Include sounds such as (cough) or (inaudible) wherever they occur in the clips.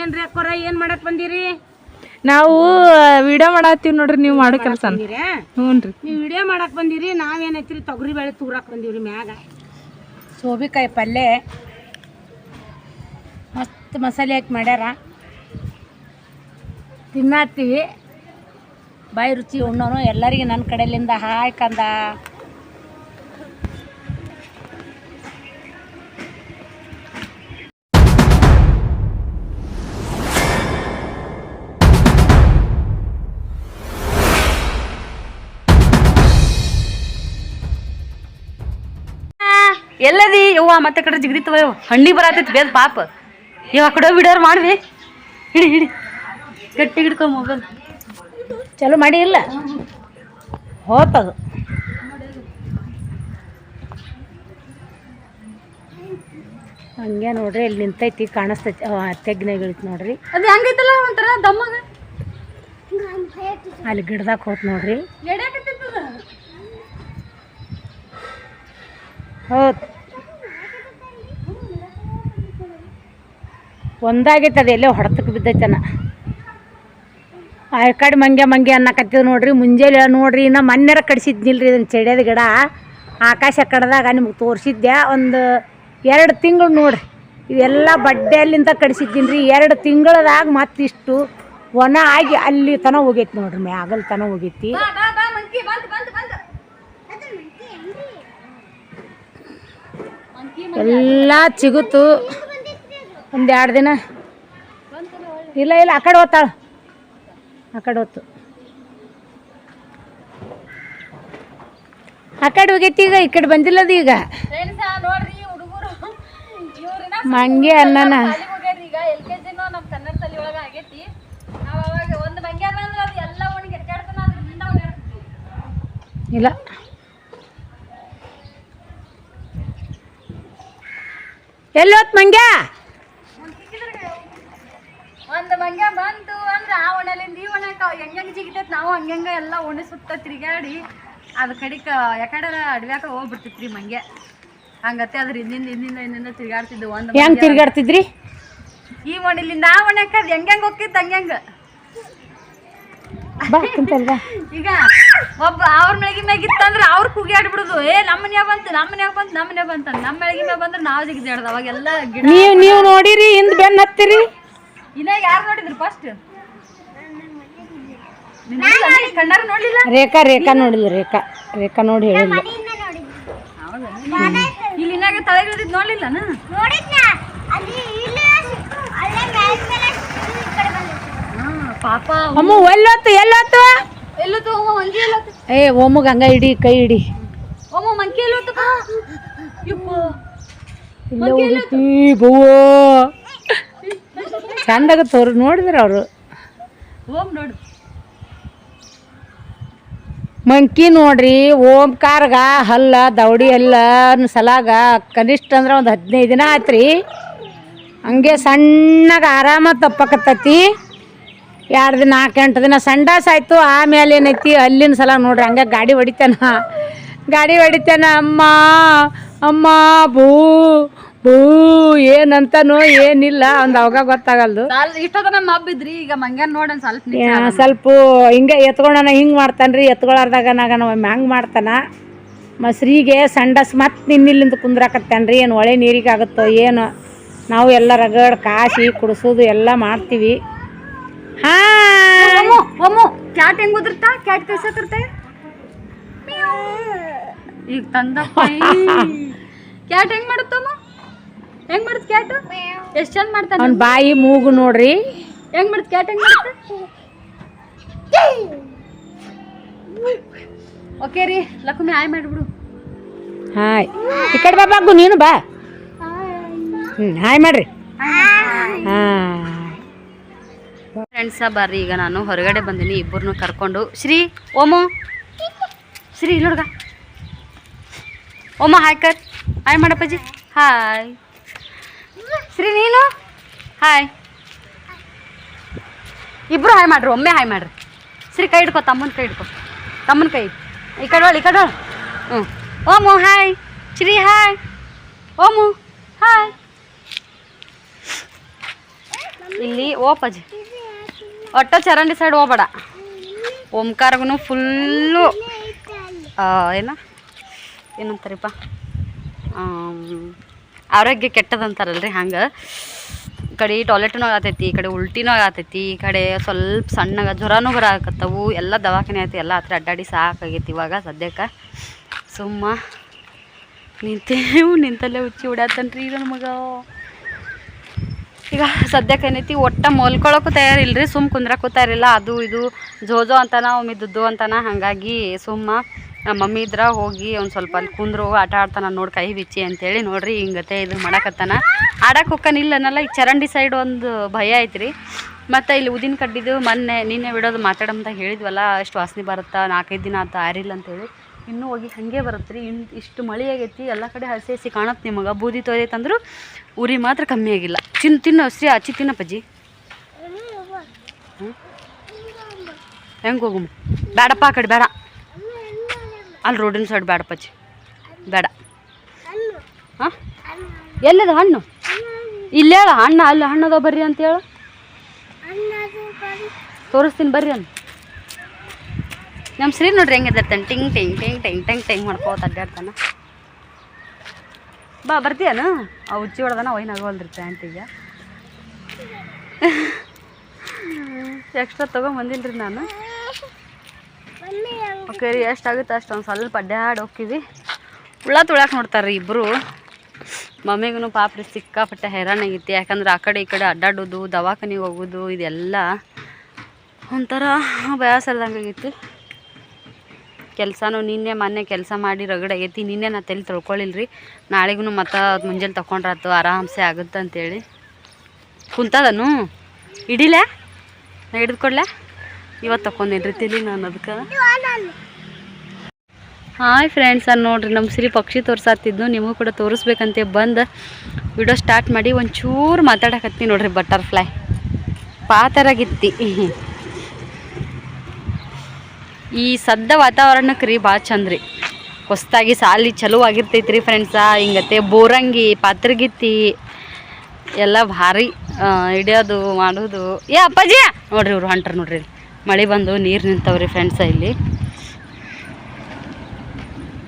ಏನ್ರಿ ಅಕ್ಕೋರ ಏನ್ ಮಾಡಕ್ ಬಂದಿರಿ? ನಾವು ವಿಡಿಯೋ ಮಾಡತ್ತೀವಿ ನೋಡ್ರಿ ನೀವು ಮಾಡೋ ಕೆಲಸ ಬಂದಿರಾ? ಹ್ಞೂ ರೀ ನೀವು ವಿಡಿಯೋ ಮಾಡಕ್ ಬಂದಿರಿ ನಾವೇನೈತ್ರಿ ತೊಗರಿ ಬೇಳೆ ತೂರಾಕ್ ಬಂದಿವ್ರಿ ಮ್ಯಾಗ. ಸೋಬಿಕಾಯಿ ಪಲ್ಯ ಮಸ್ತ್ ಮಸಾಲೆ ಹಾಕಿ ಮಾಡ್ಯಾರ. ತಿನ್ನತ್ತೀವಿ. ಬಾಯಿ ರುಚಿ ಉಣ್ಣೋನು ಎಲ್ಲರಿಗೆ ನನ್ನ ಕಡೆಯಿಂದ ಹಾಯ್ ಕಂದ. ಎಲ್ಲದಿ? ಯವ್ವ ಮತ್ತೆ ಕಡೆ ಜಿಗದಿತ್ತವ ಯವ್ವ ಹಣ್ಣಿ ಬರತೈತಿ ಬೇದ ಪಾಪ. ಇವ ಕಡೆ ವಿಡಿಯೋರ್ ಮಾಡ್ವಿ. ಹಿಡಿ ಹಿಡಿ. ಗಟ್ಟಿ ಹಿಡ್ಕೊ ಮೊಬೈಲ್ ಚಲೋ ಮಾಡಿ ಇಲ್ಲ? ಹೋತದು. ಹಂಗೆ ನೋಡ್ರಿ ಇಲ್ಲಿ ನಿಂತೈತಿ ಕಾಣಿಸ್ತೈತಿ. ತೆಗ್ನಾಗ ಇಳಿತು ನೋಡ್ರಿ. ಅದು ಹೆಂಗೈತಲ್ಲ ಒಂಥರ ದಮ್ಮಗ? ಅಲ್ಲಿ ಗಿಡದಾಗ ಹೋತ್ ನೋಡ್ರಿ. ಹೋತ್. ಒಂದಾಗೈತೆ ಅದು ಎಲ್ಲೇ ಹೊಡೆತಕ್ಕೆ ಬಿದ್ದೈತನ ಆ ಕಡೆ ಮಂಗೆ ಮಂಗೆ ಅನ್ನಕತ್ತಿದ್ ನೋಡ್ರಿ ಮುಂಜಾನೆ ನೋಡ್ರಿ ಇನ್ನು ಮೊನ್ನೆರ ಕಡಿಸಿದ್ನಿಲ್ರಿ ಇದನ್ನು ಚಡ್ಯದ ಗಿಡ. ಆಕಾಶ ಕಡ್ದಾಗ ನಿಮ್ಗೆ ತೋರಿಸಿದ್ದೆ ಒಂದು ಎರಡು ತಿಂಗಳು ನೋಡ್ರಿ ಇವೆಲ್ಲ ಬಡ್ಡೆಯಲ್ಲಿಂದ ಕಡಿಸಿದ್ದೀನಿ ರೀ ಎರಡು ತಿಂಗಳದಾಗ ಮತ್ತಿಷ್ಟು ಒಣ ಆಗಿ ಅಲ್ಲಿ ತನ ಹೋಗೈತಿ ನೋಡ್ರಿ ಮ್ಯಾಗಲ್ ತನ ಹೋಗೈತಿ. ಎಲ್ಲ ಚಿಗುತು. ಒಂದು ಎರಡು ದಿನ. ಇಲ್ಲ ಇಲ್ಲ, ಆ ಕಡೆ ಹೋತಾಳ ಆ ಕಡೆ ಹೊತ್ತು. ಆ ಕಡೆ ಹೋಗೈತಿ ಈಗ, ಈ ಕಡೆ ಬಂದಿಲ್ಲದ ಈಗ. ಮಂಗೆ ಅನ್ನನ ಇಲ್ಲ. ಎಲ್ಲೋತ್ ಮಂಗ್ಯ? ಒಂದು ಮಂಗ್ಯ ಬಂತು ಅಂದ್ರೆ ಆ ಒಣಲಿಂದ ಈ ಒಣಕ ಹೆಂಗ್ ಜಿಗಿತೈತೆ ನಾವು ಹಂಗಂಗ ಎಲ್ಲ ಒಣ ಸುತ್ತ ತಿರುಗಾಡಿ ಅದ್ ಕಡಿಕ ಯಾಕಡೆ ಅಡ್ವ್ಯಾಕ ಹೋಗ್ಬಿಡ್ತಿತ್ರಿ ಮಂಗೆ ಹಂಗತ್ತೆ ಅದ್ರ ಹಿಂದಿಂದ ಹಿಂದಿಂದ ಹಿಂದಿಂದ ತಿರ್ಗಾಡ್ತಿದ್ವು ಒಂದು ಹೆಂಗ್ ತಿರ್ಗಾಡ್ತಿದ್ರಿ? ಈ ಒಣಲಿಂದ ಆ ಒಣಕ ಅದು ಹೆಂಗ್ ಹೋಗ್ತಿತ್ತು ಕುಂತಲ್ ಈಗ ಒಬ್ಬ ಅವ್ರ ಮೆಳಗಿ ಮ್ಯಾಗಿತ್ತಂದ್ರೆ ಅವ್ರ ಕುಗಿಯಾಡ್ಬಿಡುದು ಏ ನಮ್ಮ ಮನ್ಯಾಗ ಬಂತು ನಮ್ಮ ಮನ್ಯಾಗ ಬಂತು ನಮ್ಮ ಮನ್ಯಾಗ ಬಂತ ನಮ್ಮ ಮೆಳಗಿ ಮ್ಯಾಗ ಬಂದ್ರೆ ನಾವು ಜಿಗಿದಾಡ್ದ ಅವಾಗೆಲ್ಲ ಗಿಡ ನೀವು ನೀವು ನೋಡಿರಿ ಹಿಂದ್ ಬೆನ್ ಹತ್ತಿರಿ. ಇನ್ನ ಯಾರು ನೋಡಿದ್ರು ಫಸ್ಟ್ ಕಣ್ಣಾರ ನೋಡ್ಲಿಲ್ಲ? ರೇಖಾ ರೇಖಾ ನೋಡಿದ್ರು ರೇಖಾ. ರೇಖಾ ನೋಡಿ ಇಲ್ಲಿ ಇನ್ನಾಗ ನೋಡ್ಲಿಲ್ಲ ಪಾಪ. ಅಮ್ಮ ಎಲ್ಲೊತ್ತು ಎಲ್ಲೊತ್ತು? ಎಲ್ಲೋತು ಓಮ ಮಂಕಿ ಎಲ್ಲೋತು? ಏ ಒಮ್ಮಗ್ ಹಂಗ ಇಡಿ ಕೈ ಇಡಿ. ಓಮ ಮಂಕಿ ಇಲ್ಲ ಬವ್ವ. ಚಂದಾಗ ತೋರ್ ನೋಡಿದ್ರ ಅವರು? ಓಮ್ ನೋಡು. ಮಂಕಿ ನೋಡ್ರಿ ಓಂಕಾರ್ಗ ಹಲ್ಲ ದೌಡಿ ಎಲ್ಲ ಸಲಾಗ ಕನಿಷ್ಠ ಅಂದ್ರೆ ಒಂದು ಹದಿನೈದು ದಿನ ಆಯ್ತ್ರಿ ಹಂಗೆ ಸಣ್ಣಗೆ ಆರಾಮ ತಪ್ಪಕತ್ತತಿ. ಎರಡು ದಿನ ನಾಲ್ಕು ಎಂಟು ದಿನ ಸಂಡಾಸ ಆಯ್ತು ಆಮೇಲೆ ಏನೈತಿ ಅಲ್ಲಿನ ಸಲ ನೋಡ್ರಿ ಹಂಗೆ ಗಾಡಿ ಹೊಡಿತಾನ. ಗಾಡಿ ಹೊಡಿತಾನ ಅಮ್ಮ ಅಮ್ಮ ಭೂ ಭೂ ಏನಂತನೋ ಏನಿಲ್ಲ ಒಂದು ಅವಾಗ ಗೊತ್ತಾಗಲ್ದು. ಇಷ್ಟೊತ್ತನ ಮಬ್ಬಿದ್ರಿ ಈಗ ಮಂಗ್ಯಾನ್ ನೋಡನ್ ಸ್ವಲ್ಪ. ಯಾ, ಸ್ವಲ್ಪ ಹಿಂಗೆ ಎತ್ಕೊಳ್ಳೋಣ ಹಿಂಗೆ ಮಾಡ್ತಾನೆ ರೀ ಎತ್ಕೊಳ್ಳಾರ್ದಾಗ ನಾಗ ಒಮ್ಮೆ ಹಂಗೆ ಮಾಡ್ತಾನ. ಮಸ್ರಿಗೆ ಸಂಡಸ್ ಮತ್ತೆ ನಿನ್ನಿಲ್ಲಿಂದ ಕುಂದ್ರಾಕತ್ತಾನ್ರಿ ಏನು ಒಳೆ ನೀರಿಗೆ ಆಗುತ್ತೋ ಏನು. ನಾವು ಎಲ್ಲ ರಗಡ್ ಕಾಸಿ ಕುಡಿಸೋದು ಎಲ್ಲ ಮಾಡ್ತೀವಿ. ಹಾಂ ಒಮ್ಮು ಒಮ್ಮು ಕ್ಯಾಟ್ ಹೆಂಗ್ ಉದ್ರತಾ? ಕ್ಯಾಟ್ ಕಳ್ಸತಿರ್ತೆ ಈಗ ತಂದಪ್ಪ (laughs) ಕ್ಯಾಟ್ ಹೆಂಗ್ ಮಾಡುತ್ತಮ್ಮ ಹೆಂಗ್ ಮಾಡುತ್ತೆ ಕ್ಯಾಟ್ ಎಷ್ಟ್ ಚಂದ ಮಾಡ್ತಾನೆ? ಅವ್ನ ಬಾಯಿ ಮೂಗು ನೋಡ್ರಿ. ಹೆಂಗ್ ಮಾಡುತ್ತೆ ಕ್ಯಾಟ್ ಹೆಂಗ್ ಮಾಡುತ್ತ ಓಕೆ ರೀ ಲಕ್ಷ್ಮಿ ಹಾಯ್ ಮಾಡಿಬಿಡು. ಹಾಯ್. ಈ ಕಡೆ ಬಾ ಬಾಗು ನೀನು ಬಾ. ಹ್ಞೂ ಹಾಯ್ ಮಾಡ್ರಿ. ಹಾಂ. ಫ್ರೆಂಡ್ಸ ಬರ್ರಿ ಈಗ ನಾನು ಹೊರಗಡೆ ಬಂದೀನಿ ಇಬ್ಬರನ್ನು ಕರ್ಕೊಂಡು. ಶ್ರೀ ಓಮು. ಶ್ರೀ ಇಲ್ಲಿ ಹುಡುಗ ಓಮ ಹಾಯ್ ಕರ್. ಹಾಯ್ ಮಾಡಪ್ಪಾಜಿ. ಹಾಯ್. ಶ್ರೀ ನೀನು? ಹಾಯ್ ಇಬ್ರು ಹಾಯ್ ಮಾಡ್ರಿ, ಒಮ್ಮೆ ಹಾಯ್ ಮಾಡ್ರಿ. ಶ್ರೀ ಕೈ ಹಿಡ್ಕೊ, ತಮ್ಮನ ಕೈ ಹಿಡ್ಕೊ. ತಮ್ಮನ ಕೈ. ಈ ಕಡೆ ಈ ಕಡೆ ಹ್ಞೂ ಓಮು ಹಾಯ್ ಶ್ರೀ ಹಾಯ್ ಓಮು ಹಾಯ್ ಇಲ್ಲಿ ಓಪಜ್ ಒಟ್ಟ ಚರಂಡಿ ಸೈಡ್ ಹೋಗ್ಬೇಡ. ಓಂಕಾರಗೂ ಫುಲ್ಲು ಏನ? ಏನಂತಾರಪ್ಪ? ಆರೋಗ್ಯ ಕೆಟ್ಟದಂತಾರಲ್ರಿ ಹಂಗೆ. ಕಡೆ ಟಾಯ್ಲೆಟ್ನೂ ಆಗತೈತಿ, ಈ ಕಡೆ ಉಲ್ಟಿನೂ ಆಗತೈತಿ, ಈ ಕಡೆ ಸ್ವಲ್ಪ ಸಣ್ಣಗೆ ಜ್ವರನೂ ಬರಾಕತ್ತವು ಎಲ್ಲ ದವಾಖಾನೆ ಆಯ್ತು ಎಲ್ಲ ಹತ್ರ ಅಡ್ಡಾಡಿ ಸಾಕಾಗೈತಿ ಇವಾಗ ಸದ್ಯಕ್ಕೆ. ಸುಮ್ಮ ನಿಂತೇವು, ನಿಂತಲ್ಲೇ ಹುಚ್ಚಿ ಹೊಡ್ಯಾತನ್ರಿ ಈಗ ನಮಗ ಈಗ ಸದ್ಯಕ್ಕೆ ಏನೈತಿ, ಒಟ್ಟ ಮಲ್ಕೊಳಕ್ಕೂ ತಯಾರಿಲ್ರಿ ಸುಮ್ಮ ಕುಂದ್ರಕ್ಕೂ ತಯಾರಿಲ್ಲ, ಅದು ಇದು, ಜೋಜೋ ಅಂತಾನ, ಒಮ್ಮೆ ದುದ್ದು ಅಂತಾನ, ಹಾಗಾಗಿ ಸುಮ್ಮ ನಮ್ಮ ಮಮ್ಮಿ ಇದ್ರ ಹೋಗಿ ಒಂದು ಸ್ವಲ್ಪ ಅಲ್ಲಿ ಕುಂದ್ರು, ಆಟ ಆಡ್ತಾನ ನೋಡಿ ಕೈ ಬಿಚ್ಚಿ ಅಂತೇಳಿ ನೋಡ್ರಿ ಹಿಂಗತೆ ಇದು ಮಾಡಕತ್ತಾನ. ಆಡಕ್ಕೆ ಹೋಗ್ತಾನಿಲ್ಲ ಅನ್ನಲ್ಲ, ಈ ಚರಂಡಿ ಸೈಡ್ ಒಂದು ಭಯ ಐತ್ರಿ. ಮತ್ತು ಇಲ್ಲಿ ಉದಿನ ಕಡ್ಡಿದು ಮೊನ್ನೆ ನಿನ್ನೆ ಬಿಡೋದು ಅಂತ ಹೇಳಿದ್ವಲ್ಲ, ಅಷ್ಟು ವಾಸನೆ ಬರುತ್ತಾ, ನಾಲ್ಕೈದು ದಿನ ಆತ ಆರಿಲ್ಲ ಅಂತೇಳಿ. ಇನ್ನೂ ಹೋಗಿ ಹಾಗೆ ಬರುತ್ತೆ ರೀ ಇನ್ನು ಇಷ್ಟು ಮಳೆ ಆಗೈತಿ, ಎಲ್ಲ ಕಡೆ ಹಸಿ ಹಸಿ ಕಾಣತ್ತೆ ನಿಮಗೆ. ಬೂದಿ ತೊಯ್ದೈತೆ ಅಂದ್ರು ಉರಿ ಮಾತ್ರ ಕಮ್ಮಿ ಆಗಿಲ್ಲ. ತಿನ್, ತಿನ್ನು ಶ್ರೀ ಅಚ್ಚಿ ತಿನ್ನಪ್ಪಜ್ಜಿ ಹೆಂಗೆ ಹೋಗಮ್ಮ ಬೇಡಪ್ಪ ಕಡೆ ಬೇಡ ಅಲ್ಲಿ ರೋಡಿನ ಸೈಡ್ ಬೇಡ ಪಚ್ಚಿ ಬೇಡ. ಹಾಂ? ಎಲ್ಲಿದ ಹಣ್ಣು? ಇಲ್ಲೇ ಅಲ್ಲ ಹಣ್ಣು ಅಲ್ಲಿ ಹಣ್ಣದ ಅದಾವ ಬರ್ರಿ ಅಂತ ಹೇಳು. ತೋರಿಸ್ತೀನಿ ಬರ್ರಿ ಅನ್ ನಮ್ಮ ಶ್ರೀ ನೋಡ್ರಿ ಹೆಂಗೆ ಎದ್ದಿರ್ತಾನೆ ಟಿಂಗ್ ಟಿಂಗ್ ಟಿಂಗ್ ಟಿಂಗ್ ಟಿಂಗ್ ಟಿಂಗ್ ಮಾಡ್ಕೋತ ಅಡ್ಡಾಡ್ತಾನ. ಬಾ ಬರ್ತೀಯನು ಆ ಉಚ್ಚಿ ಹೊಡೆದಾನ ಒಯ್ನ ಆಗೋಲ್ರಿ ಪ್ಯಾಂಟಿಗೆ ಎಕ್ಸ್ಟ್ರಾ ತೊಗೊಂಬಂದಿಲ್ರಿ ನಾನು. ಓಕೆ ರೀ ಎಷ್ಟಾಗುತ್ತೆ ಅಷ್ಟು ಒಂದು ಸ್ವಲ್ಪ ಅಡ್ಡಾಡಿ ಹೋಗ್ತೀವಿ ಹುಳ ತುಳಕ್ಕೆ ನೋಡ್ತಾರೆ ರೀ ಇಬ್ಬರು ಮಮ್ಮಿಗೂ ರೀ ಸಿಕ್ಕಾಪಟ್ಟೆ ಹೈರಾಣಾಗಿತ್ತು ಯಾಕಂದ್ರೆ ಆ ಕಡೆ ಈ ಕಡೆ ಅಡ್ಡಾಡೋದು, ದವಾಖಾನಿಗೆ ಹೋಗೋದು, ಇದೆಲ್ಲ ಒಂಥರ ಬೇಸರದಂಗೆ ಆಗೈತಿ. ಕೆಲಸನೂ ನಿನ್ನೆ ಮೊನ್ನೆ ಕೆಲಸ ಮಾಡಿ ರಗಡಾಗೈತಿ ನಿನ್ನೆ ನಾ ತಲೆ ತೊಳ್ಕೊಳ್ಳಿಲ್ರಿ ನಾಳೆಗೂ ಮತ್ತೆ ಅದು ಮುಂಜಾನೆ ತೊಗೊಂಡ್ರಾತು ಆರಾಮ್ಸೆ ಆಗುತ್ತೆ ಅಂತೇಳಿ ಕುಂತದನು? ಇಡಿಲ ನಾ ಹಿಡಿದು ಇವತ್ತು ತಗೊಂಡೇನ್ರಿ ತಿಳಿ ನಾನು ಅದಕ್ಕೆ ಹಾಯ್ ಫ್ರೆಂಡ್ಸ್ ಅಲ್ಲಿ ನೋಡ್ರಿ ನಮ್ಮ ಸಿರಿ ಪಕ್ಷಿ ತೋರ್ಸಾತಿದ್ದು, ನಿಮಗೂ ಕೂಡ ತೋರಿಸ್ಬೇಕಂತ ಬಂದು ವಿಡಿಯೋ ಸ್ಟಾರ್ಟ್ ಮಾಡಿ ಒಂಚೂರು ಮಾತಾಡಕತ್ತೀನಿ ನೋಡ್ರಿ ಬಟರ್ಫ್ಲೈ ಪಾತರಾಗಿತ್ತಿ. ಈ ಸದ್ದ ವಾತಾವರಣಕ್ಕೆ ರೀ ಭಾಳ ಚಂದ ರೀ. ಹೊಸ್ದಾಗಿ ಸಾಲಿ ಚಲೋ ಆಗಿರ್ತೈತೆ ರೀ ಫ್ರೆಂಡ್ಸ ಹಿಂಗತ್ತೆ ಬೋರಂಗಿ, ಪಾತ್ರಗಿತ್ತಿ, ಎಲ್ಲ ಭಾರಿ ಹಿಡಿಯೋದು, ಮಾಡೋದು. ಏ, ಅಪ್ಪಾಜಿ, ನೋಡ್ರಿ ಇವ್ರು ಹೊಂಟ್ರ ನೋಡ್ರಿ. ಮಳೆ ಬಂದು ನೀರು ನಿಂತವ್ರಿ ಫ್ರೆಂಡ್ಸ ಇಲ್ಲಿ.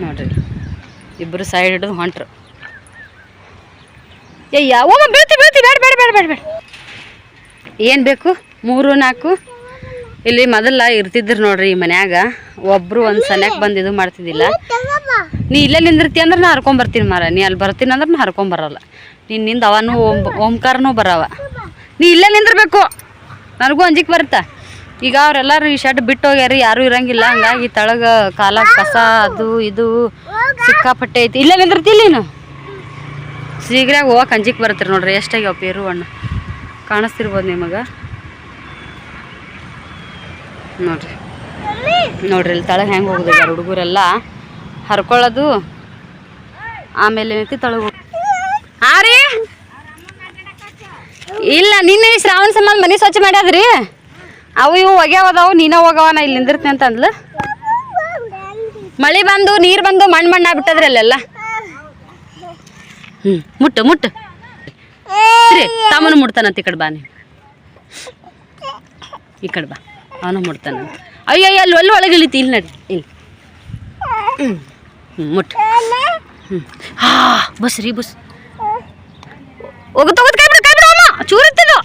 ನೋಡ್ರಿ ಇಬ್ಬರು ಸೈಡ್ ಹಿಡಿದು ಹೊಂಟ್ರು. ಏ ಬೀಳ್ತಿ ಬೀಳ್ತಿ, ಬೇಡ ಬೇಡ ಬೇಡ ಬೇಡ ಏನು ಬೇಕು? ಮೂರು, ನಾಲ್ಕು. ಇಲ್ಲಿ ಮೊದಲ ಇರ್ತಿದ್ರು ನೋಡ್ರಿ ಈ ಮನ್ಯಾಗ. ಒಬ್ರು ಒಂದು ಸನ್ಯಾಕ್ ಬಂದು ಇದು ಮಾಡ್ತಿದ್ದಿಲ್ಲ. ನೀ ಇಲ್ಲೇ ನಿಂದಿರ್ತಿ ಅಂದ್ರೆ ನಾ ಹರ್ಕೊಂಬರ್ತೀನಿ ಮಾರ. ನೀ ಅಲ್ಲಿ ಬರ್ತೀನಿ ಅಂದ್ರೆ ನಾ ಹರ್ಕೊಂಬರಲ್ಲ ನೀನು ನಿಂದ ಅವನು ಓಂ ಓಂಕಾರನೂ ಬರವ. ನೀ ಇಲ್ಲೇ ನಿಂದಿರ್ಬೇಕು. ನನಗೂ ಅಂಜಿಕೆ ಬರುತ್ತಾ? ಈಗ ಅವರೆಲ್ಲರೂ ಈ ಶೆಡ್ ಬಿಟ್ಟು ಹೋಗ್ಯಾರಿ ಯಾರು ಇರಂಗಿಲ್ಲ. ಹಂಗಾಗಿ ತಳಗ ಕಾಲ ಕಸ ಅದು ಇದು ಸಿಕ್ಕಾಪಟ್ಟೆ ಐತಿ. ಇಲ್ಲೇ ನಿಂದಿರ್ತಿಲ್ಲ ನೀನು? ಶೀಘ್ರಾಗ ಹೋಗಕ್ಕೆ ಅಂಜಿಕ್ ಬರುತ್ತೆ ನೋಡ್ರಿ, ಎಷ್ಟಾಗ್ಯಾವ ಪೇರು ಅಣ್ಣ ಕಾಣಿಸ್ತಿರ್ಬೋದು ನಿಮಗೆ. ನೋಡ್ರಿ. ನೋಡ್ರಿ, ಇಲ್ಲಿ ತಳಗ ಹೆಂಗೆ ಹೋಗುದು ಹುಡುಗರೆಲ್ಲ. ಹರ್ಕೊಳ್ಳೋದು. ಆಮೇಲೆ ಏನೈತಿ ತಳಗ ಹಾ ರೀ? ಇಲ್ಲ, ನಿನ್ನೆ ಶ್ರಾವಣ ಸಂಬಂಧ ಮನೆ ಸ್ವಚ್ಛ ಮಾಡ್ಯಾದ್ರಿ? ಅವು ಇವು ಒಗ್ಯಾವದವು, ನೀನ ಹೋಗವ ನಾ ಇಲ್ಲಿ ನಿಂದಿರ್ತೀನಿ ಅಂತ ಅಂದ್ಲು ಮಳೆ ಬಂದು, ನೀರು ಬಂದು ಮಣ್ಣು ಮಣ್ಣು ಆಗ್ಬಿಟ್ಟದ್ರಿ ಅಲ್ಲೆಲ್ಲ. ಹ್ಞೂ ಮುಟ್ಟು ಮುಟ್ಟು. ಸರಿ ತಮ್ಮನು ಮುಡ್ತಾನಂತ ಈ ಕಡೆ ಬಾ ನೀನು. ಈ ಕಡೆ ಬಾ, ಅವನು ಮುಡ್ತಾನಂತ. ಅಯ್ಯೋ ಅಲ್ಲಿ ಒಳ್ಳೆ ಒಳಗೆ ಇಳಿತಿ, ಇಲ್ಲಿ ನಡಿ, ಇಲ್ಲಿ. ಹ್ಞೂ ಮುಟ್ಟು. ಹಾ, ಬಸ್ ರೀ, ಬಸ್. ಹೋಗುತ್ತ ಹೋಗುತ್ತ ಕೈ ಬಿಡು ಕೈ ಬಿಡು, ಅಮ್ಮ. ಚೂರುತ್ತದು.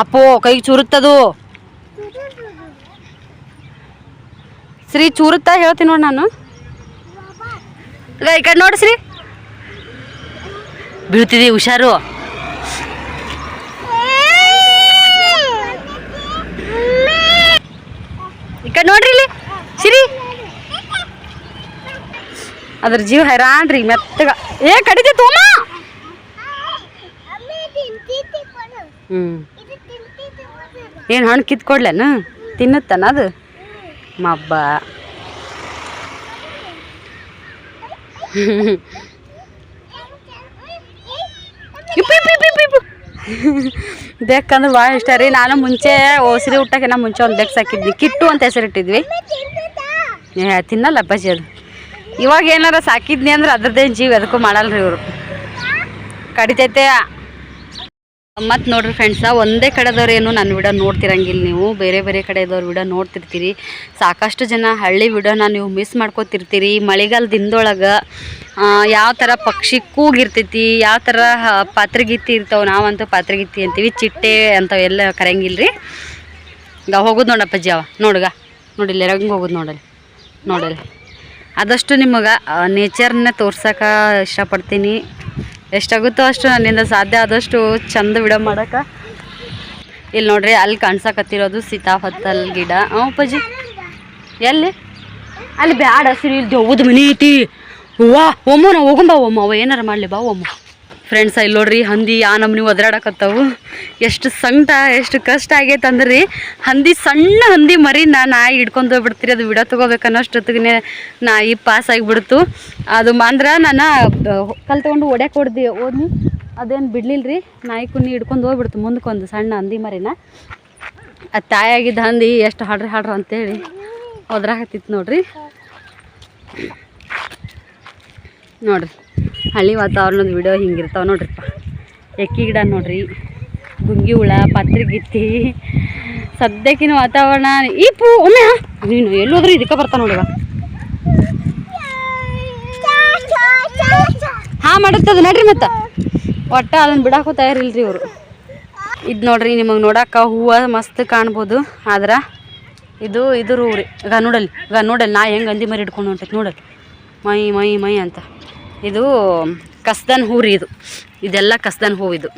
ಅಪ್ಪೋ, ಕೈಗೆ ಚೂರುತ್ತದು. ಶ್ರೀ ಚೂರುತ್ತ ಹೇಳ್ತೀನಿ ನೋಡಿ ನಾನು. ಈ ಕಡೆ ನೋಡಿ ಶ್ರೀ. ಬೀಳ್ತಿದಿ ಹುಷಾರು. ಈ ಕಡೆ ನೋಡ್ರಿ ಇಲ್ಲಿ. ಸಿರಿ ಅದ್ರ ಜೀವ ಹೈರಾಣ್ರಿ ಮೆತ್ತಗ. ಏ, ಕಡಿತಿ ತೋಮ. ಹ್ಞೂ ಏನು ಹಣ್ಣು ಕಿತ್ಕೊಡ್ಲೇನು? ತಿನ್ನುತ್ತಾನ ಅದು? ಮಬ್ಬ ಬೆಕ್ಕಂದ್ರೆ ಭಾಳ ಇಷ್ಟ ರೀ. ನಾನು ಮುಂಚೆ ಓಸರಿ ಊಟಕ್ಕಿಂತ ಮುಂಚೆ ಒಂದು ಬೆಕ್ಸ್ ಹಾಕಿದ್ವಿ. ಕಿಟ್ಟು ಅಂತ ಹೆಸರಿಟ್ಟಿದ್ವಿ ತಿನ್ನಲ್ಲ ಅಪ್ಪಾಜಿ ಅದು. ಇವಾಗ ಏನಾರ ಸಾಕಿದ್ನಿ ಅಂದ್ರೆ ಅದ್ರದ್ದೇನು ಜೀವ ಮಾಡಲ್ಲ ರೀ ಇವರು. ಕಡಿತೈತೆ. ಮತ್ತು ನೋಡ್ರಿ ಫ್ರೆಂಡ್ಸ ಒಂದೇ ಕಡೆದವ್ರು ಏನು ನನ್ನ ವಿಡಿಯೋ ನೋಡ್ತಿರಂಗಿಲ್ಲ ನೀವು. ಬೇರೆ ಬೇರೆ ಕಡೆದವ್ರ ವಿಡಿಯೋ ನೋಡ್ತಿರ್ತೀರಿ. ಸಾಕಷ್ಟು ಜನ ಹಳ್ಳಿ ವಿಡಿಯೋನ ನೀವು ಮಿಸ್ ಮಾಡ್ಕೋತಿರ್ತೀರಿ. ಮಳೆಗಾಲ ದಿನದೊಳಗೆ ಯಾವ ಥರ ಪಕ್ಷಿ ಕೂಗಿರ್ತೈತಿ, ಯಾವ ಥರ ಪಾತ್ರಗಿತ್ತಿ ಪಾತ್ರಗೀತಿ ಇರ್ತಾವೆ, ನಾವಂತೂ ಪಾತ್ರಗೀತಿ ಅಂತೀವಿ. ಚಿಟ್ಟೆ ಅಂಥವೆಲ್ಲ ಕರೆಯಂಗಿಲ್ಲ ರೀ ಈಗ ಹೋಗೋದು ನೋಡಪ್ಪಾಜಿ ಅವ. ನೋಡ್ಗ ನೋಡಿಲ್ಲ ಹೆಂಗೆ ಹೋಗೋದು ನೋಡಲಿ ನೋಡಲಿ ಆದಷ್ಟು ನಿಮಗೆ ನೇಚರ್ನ ತೋರ್ಸಕ್ಕೆ ಇಷ್ಟಪಡ್ತೀನಿ. ಎಷ್ಟಾಗುತ್ತೋ ಅಷ್ಟು ನನ್ನಿಂದ ಸಾಧ್ಯ ಆದಷ್ಟು ಚಂದ ವಿಡಿಯೋ ಮಾಡೋಕೆ. ಇಲ್ಲಿ ನೋಡ್ರಿ, ಅಲ್ಲಿ ಕಾಣ್ಸಕತ್ತಿರೋದು ಸೀತಾಫತ್ತಲ್ ಗಿಡ. ಹ್ಞೂ ಅಪ್ಪಾಜಿ? ಎಲ್ಲಿ? ಅಲ್ಲಿ ಬ್ಯಾಡ ಸಿರಿ, ಇಲ್ಲಿ ದೆವ್ವದ ಮನೆ ಐತಿ. ಹೂವಾ ಒಮ್ಮು ನಾವು ಹೋಗಂಬ, ಒಮ್ಮ. ಅವ ಏನಾರ ಮಾಡಲಿ ಬಾ, ಒಮ್ಮ. ಫ್ರೆಂಡ್ಸ್ ಇಲ್ಲಿ ನೋಡ್ರಿ, ಹಂದಿ ಆ ನಮ್ನಿ ಒದರಾಡಕತ್ತಾವು. ಎಷ್ಟು ಸಂಕಟ, ಎಷ್ಟು ಕಷ್ಟ ಆಗೈತೆ ಅಂದ್ರೆ. ಹಂದಿ, ಸಣ್ಣ ಹಂದಿ ಮರಿ ನಾ ನಾಯಿ ಹಿಡ್ಕೊಂಡು ಹೋಗ್ಬಿಡ್ತೀರಿ. ಅದು ವಿಡಿಯೋ ತೊಗೋಬೇಕನ್ನೋಷ್ಟೊತ್ತಿಗೆ ನಾಯಿ ಪಾಸ್ ಆಗಿಬಿಡ್ತು. ಅದು ಮಾಂದ್ರ ನಾನು ಕಲ್ ತೊಗೊಂಡು ಹೊಡ್ಯಾಕೆ ಹೊಡ್ದು, ಹೋದ್ನಿ. ಅದೇನು ಬಿಡ್ಲಿಲ್ಲ ರೀ ನಾಯಿ ಕುನ್ನಿ ಹಿಡ್ಕೊಂಡು ಹೋಗ್ಬಿಡ್ತು ಮುಂದಕ್ಕೊಂದು ಸಣ್ಣ ಹಂದಿ ಮರಿನ. ಅದು ತಾಯಾಗಿದ್ದ ಹಂದಿ ಎಷ್ಟು ಹಾಡ್ರಿ ಹಾಡ್ರಿ ಅಂತೇಳಿ ಒದ್ರಾಕತ್ತಿತ್ತು ನೋಡ್ರಿ. ನೋಡ್ರಿ. ಹಳ್ಳಿ ವಾತಾವರಣದ ವಿಡಿಯೋ ಹಿಂಗಿರ್ತಾವೆ ನೋಡ್ರಿಪ್ಪ. ಎಕ್ಕಿ ಗಿಡ ನೋಡ್ರಿ, ಗುಂಗಿ ಹುಳ ಪತ್ರಿಗಿತ್ತಿ ಸದ್ಯಕ್ಕಿನ ವಾತಾವರಣ, ಈ ಪೂ, ಒಮ್ಮೆ ನೀನು ಎಲ್ಲೋದ್ರೂ ಇದಕ್ಕೆ ಬರ್ತಾ ನೋಡುವ ಹಾ ಮಾಡುತ್ತದ ನೋಡ್ರಿ ಮತ್ತೆ. ಒಟ್ಟ ಅದನ್ನ ಬಿಡಾಕೂ ತಯಾರಿಲ್ರಿ ಇವರು. ಇದು ನೋಡ್ರಿ, ನಿಮಗೆ ನೋಡಕ್ಕ ಹೂವು ಮಸ್ತ್ ಕಾಣ್ಬೋದು. ಆದ್ರೆ ಇದು ಇದು ರೀ ಈಗ ನೋಡಲ್ಲಿ ಈಗ ನೋಡಲ್ಲಿ, ನಾ ಹೆಂಗೆ ಅಂದಿ ಮರಿ ಹಿಡ್ಕೊಂಡು ಹೊಂಟೈತೆ ನೋಡಲ್ಲಿ. ಮೈ ಮೈ ಮೈ ಅಂತ. ಇದು ಕಸ್ದನ್ ಹೂ ರೀ ಇದು. ಇದೆಲ್ಲ ಕಸ್ದನ್ ಹೂ ಇದು.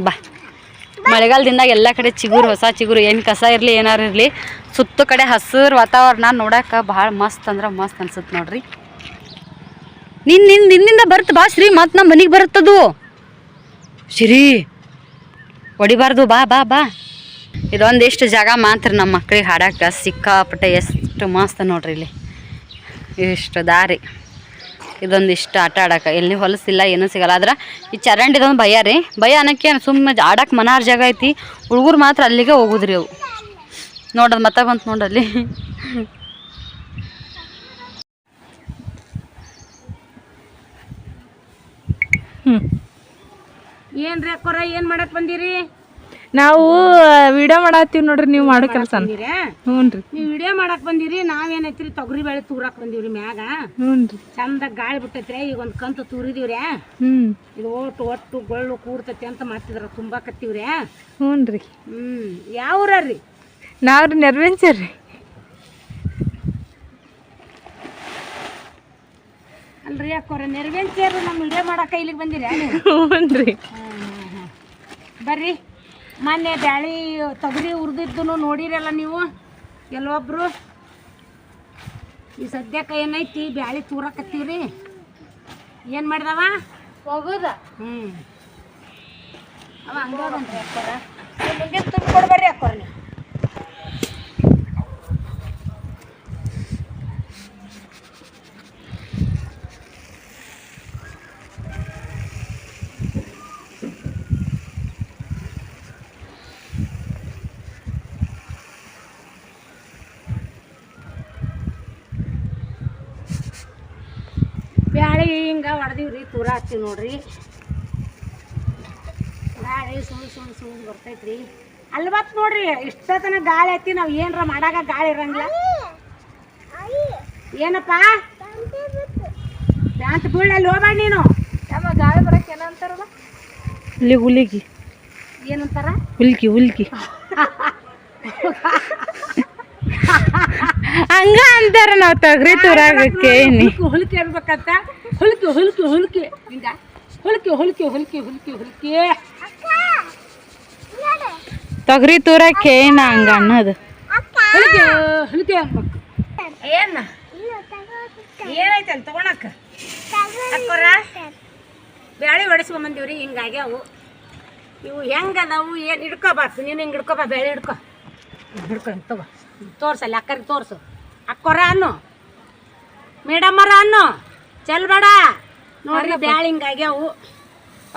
ಬಾ. ಮಳೆಗಾಲದಿಂದ ಎಲ್ಲ ಕಡೆ ಚಿಗುರು, ಹೊಸ ಚಿಗುರು. ಏನು ಕಸ ಇರಲಿ, ಏನಾರು ಇರಲಿ, ಸುತ್ತ ಕಡೆ ಹಸಿರು ವಾತಾವರಣ ನೋಡೋಕೆ ಭಾಳ ಮಸ್ತ್ ಅಂದ್ರೆ ಮಸ್ತ್ ಅನ್ಸುತ್ತೆ ನೋಡ್ರಿ. ನಿನ್ನ ನಿನ್ನ ನಿನ್ನಿಂದ ಬರುತ್ತೆ ಬಾ ಶ್ರೀ ಮತ್ತು ನಮ್ಮ ಮನೆಗೆ ಬರುತ್ತದು. ಶ್ರೀ, ಹೊಡಿಬಾರ್ದು, ಬಾ ಬಾ ಬಾ. ಇದೊಂದಿಷ್ಟು ಜಾಗ ಮಾತ್ರ ನಮ್ಮ ಮಕ್ಳಿಗೆ ಹಾಡಕ್ಕೆ ಸಿಕ್ಕಾಪಟ್ಟೆ ಎಷ್ಟು ಮಸ್ತ್ ನೋಡ್ರಿ ಇಲ್ಲಿ. ಇಷ್ಟು ದಾರಿ. ಇದೊಂದಿಷ್ಟು ಆಟ ಆಡಕ್ಕೆ ಎಲ್ಲಿ ಹೊಲಸಿಲ್ಲ, ಏನೂ ಸಿಗಲ್ಲ. ಆದ್ರೆ ಈ ಚರಂಡಿದೊಂದು ಭಯ ರೀ. ಭಯ ಅನ್ನಕ್ಕೆ ಸುಮ್ಮನೆ ಆಡಕ್ಕೆ ಮನಾರ್ ಜಾಗ ಐತಿ. ಹುಡುಗರು ಮಾತ್ರ ಅಲ್ಲಿಗೆ ಹೋಗುದ್ರಿ ಅವು. ನೋಡೋದು ಮತ್ತೆ ಬಂತು ನೋಡಲ್ಲಿ ಏನ್ರಿ ಅಕ್ಕೋರ, ಏನ್ ಮಾಡಕ್ ಬಂದಿರಿ? ನಾವು ವಿಡಿಯೋ ಮಾಡತ್ತೀವಿ ನೋಡ್ರಿ ನೀವು ಮಾಡೋ ಕೆಲಸ ಹ್ಞೂ ರೀ ನೀವು ವಿಡಿಯೋ ಮಾಡಕ್ ಬಂದಿರಿ ನಾವೇನೈತ್ರಿ ತೊಗರಿ ಬೇಳೆ ತೂರಾಕ್ ಬಂದಿವ್ರಿ ಮ್ಯಾಗ? ಹ್ಞೂ ರೀ ಚಂದ ಗಾಳಿ ಬಿಟ್ಟೈತ್ರಿ ಈಗ ಒಂದು ಕಂತು ತೂರಿದೀವ್ರಿ. ಹ್ಞೂ ಇದು ಒಟ್ಟು ಒಟ್ಟು ಗೊಳ್ಳು ಕೂಡ್ತೈತಿ ಅಂತ ಮಾಡ್ತಿದ್ರ ತುಂಬಾಕತ್ತೀವ್ರಿ ಹ್ಞೂ ರೀ ಹ್ಞೂ ಯಾವ ರೀ? ನಾವು ರೀ ನೆರ್ವೆಂಚರ್ ರೀ. ಅಲ್ರಿ ಅಕ್ಕೋರ ನೆರವೇನ್ಸೇರು ನಮ್ಮ ವಿಡಿಯೋ ಮಾಡಾಕ ಇಲ್ಲಿಗೆ ಬಂದಿರಿ ಹ್ಞೂ ರೀ ಬರ್ರಿ. ಮೊನ್ನೆ ಬ್ಯಾಳಿ ತೊಗರಿ ಹುರಿದಿದ್ದು ನೋಡಿರಲ್ಲ ನೀವು? ಎಲ್ಲೊಬ್ರು ಈ ಸದ್ಯಕ್ಕೆ ಏನೈತಿ? ಬ್ಯಾಳಿ ತೂರಕತ್ತೀವ್ರಿ ಏನು ಮಾಡ್ದವ? ಹೋಗೋದ. ಹ್ಞೂ ಅವ ತುಂಬ ಕೊಡ್ಬರ್ರಿ ಅಕ್ಕೋರ ನೀವು ಬ್ಯಾಳಿ ಹಿಂಗೆ ಹಚ್ತೀವಿ ನೋಡ್ರಿ. ಗಾಳಿ ಸುಳ್ ಸುಳ್ ಸುಳ್ ಬರ್ತೈತ್ರಿ. ಅಲ್ವತ್ತು ನೋಡ್ರಿ ಇಷ್ಟತನ ಗಾಳಿ ಐತಿ ನಾವು ಏನ್ರ ಮಾಡಾಗ ಗಾಳಿ ಇರಂಗಿಲ್ಲ. ಏನಪ್ಪ? ಪ್ಯಾಂಟ್ ಬೀಳಲ್ಲಿ ಹೋಗ್ಬೇಡ ನೀನು. ಗಾಳಿ ಬರಕ್ಕೆ ಏನಂತಾರಲ್ಲ ಹುಲಿ ಹುಲಿಗಿ ಏನಂತಾರ? ಹುಲ್ಕಿ ಹುಲ್ಕಿ. ಹಂಗ ಅಂತಾರ ನಾವು ತಗ್ರಿ ತೂರಾಗಕ್ಕೆ ಹುಲ್ಕಿ ಹುಲ್ಕಿ ಇರ್ಬೇಕಂತ ಹುಲ್ಕಿ ಹುಲ್ಕಿ ಹುಲ್ಕಿ. ಹಿಂಗ ಹುಲ್ಕಿ ಹುಲ್ಕಿ ಹುಲ್ಕಿ ಹುಲ್ಕಿ ಹುಲ್ಕಿ. ತೊಗರಿ ತೂರಕ್ಕೆ ಏನ ಹಂಗ ಅನ್ನೋದು. ಹುಲ್ಕಿ ಹುಲ್ಕಿ ಅನ್ಬೇಕು. ಏನ? ಏನೈತೆ ಅಂತ ತಗೊಳಕ ಅಕ್ಕೋರ? ಬ್ಯಾಳಿ ಹೊಡಿಸ್ಕೊಂಬಂದಿವ್ರಿ ಹಿಂಗಾಗ್ಯಾವು ಇವು ಹೆಂಗದಾವು ಏನು ಹಿಡ್ಕೋಬಾರ್ದು? ನೀನು ಹಿಂಗೆ ಹಿಡ್ಕೊಬಾ ಬೇಳೆ ಹಿಡ್ಕೊ. ಹಿಡ್ಕೊ ಹಿಂಗೆ ತಗೋ. ತೋರ್ಸಲ್ಲ ಅಕ್ಕರಿಗೆ ತೋರ್ಸು. ಅಕ್ಕೋರ ಅನ್ನು. ಮೇಡಮ್ಮರ ಅನ್ನು. ಚೆಲ್ಬೇಡ ನೋಡ್ರಿ ಬ್ಯಾಳಿ ಹಿಂಗಾಗ್ಯಾವು